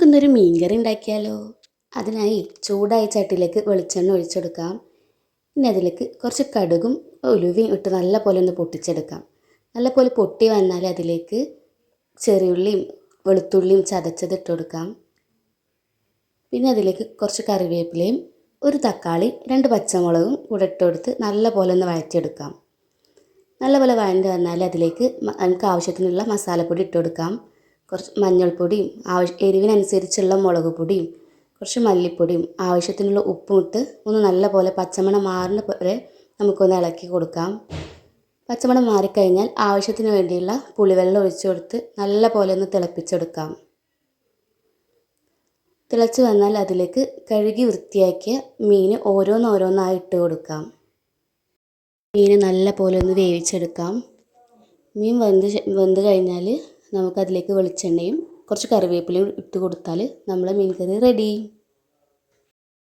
നമുക്കിന്നൊരു മീൻകറി ഉണ്ടാക്കിയാലോ? അതിനായി ചൂടായ ചട്ടിയിലേക്ക് വെളിച്ചെണ്ണ ഒഴിച്ചെടുക്കാം. പിന്നെ അതിലേക്ക് കുറച്ച് കടുകും ഉലുവയും ഇട്ട് നല്ല പോലെ ഒന്ന് പൊട്ടിച്ചെടുക്കാം. നല്ല പോലെ പൊട്ടി വന്നാൽ അതിലേക്ക് ചെറിയുള്ളിയും വെളുത്തുള്ളിയും ചതച്ചത് ഇട്ട് കൊടുക്കാം. പിന്നെ അതിലേക്ക് കുറച്ച് കറിവേപ്പിലയും ഒരു തക്കാളി രണ്ട് പച്ചമുളകും കൂടെ ഇട്ട് കൊടുത്ത് നല്ല പോലെ ഒന്ന് വഴറ്റിയെടുക്കാം. നല്ല പോലെ വഴണ്ട് വന്നാൽ അതിലേക്ക് നമുക്ക് ആവശ്യത്തിനുള്ള മസാലപ്പൊടി ഇട്ട് കൊടുക്കാം. കുറച്ച് മഞ്ഞൾപ്പൊടിയും ആവശ്യ എരിവിനനുസരിച്ചുള്ള മുളക് പൊടിയും കുറച്ച് മല്ലിപ്പൊടിയും ആവശ്യത്തിനുള്ള ഉപ്പും ഇട്ട് ഒന്ന് നല്ലപോലെ പച്ചമണം മാറുന്ന പോലെ നമുക്കൊന്ന് ഇളക്കി കൊടുക്കാം. പച്ചമണം മാറിക്കഴിഞ്ഞാൽ ആവശ്യത്തിന് വേണ്ടിയുള്ള പുളിവെള്ളം ഒഴിച്ചു കൊടുത്ത് നല്ല പോലെ ഒന്ന് തിളപ്പിച്ചെടുക്കാം. തിളച്ച് വന്നാൽ അതിലേക്ക് കഴുകി വൃത്തിയാക്കിയ മീൻ ഓരോന്നോരോന്നായി ഇട്ട് കൊടുക്കാം. മീൻ നല്ല പോലെ ഒന്ന് വേവിച്ചെടുക്കാം. മീൻ വെന്ത് വെന്ത് കഴിഞ്ഞാൽ നമുക്കതിലേക്ക് വെളിച്ചെണ്ണയും കുറച്ച് കറിവേപ്പിലയും ഇട്ട് കൊടുത്താൽ നമ്മളെ മീൻ കറി റെഡി